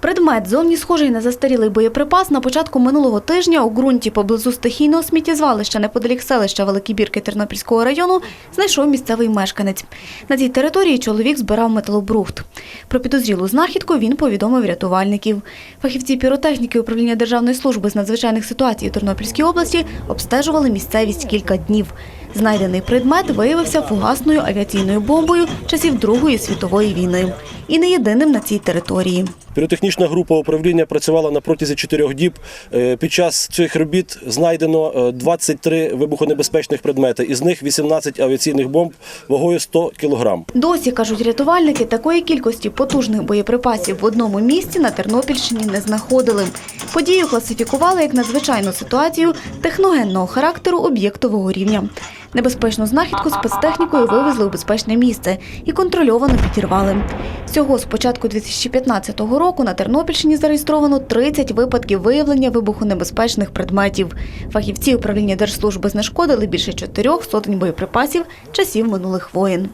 Предмет зовні схожий на застарілий боєприпас на початку минулого тижня у ґрунті поблизу стихійного сміттєзвалища неподалік селища Великі Бірки Тернопільського району знайшов місцевий мешканець. На цій території чоловік збирав металобрухт. Про підозрілу знахідку він повідомив рятувальників. Фахівці піротехніки управління Державної служби з надзвичайних ситуацій у Тернопільській області обстежували місцевість кілька днів. Знайдений предмет виявився фугасною авіаційною бомбою часів Другої світової війни. І не єдиним на цій території. Піротехнічна група управління працювала на протязі чотирьох діб. Е, Під час цих робіт знайдено е, 23 вибухонебезпечних предмети, із них 18 авіаційних бомб вагою 100 кг. Досі, кажуть рятувальники, такої кількості потужних боєприпасів в одному місці на Тернопільщині не знаходили. Подію класифікували як надзвичайну ситуацію техногенного характеру об'єктового рівня. Небезпечну знахідку спецтехнікою вивезли у безпечне місце і контрольовано підірвали. Всього з початку 2015 року на Тернопільщині зареєстровано 30 випадків виявлення вибухонебезпечних предметів. Фахівці управління Держслужби знешкодили більше чотирьох сотень боєприпасів часів минулих воєн.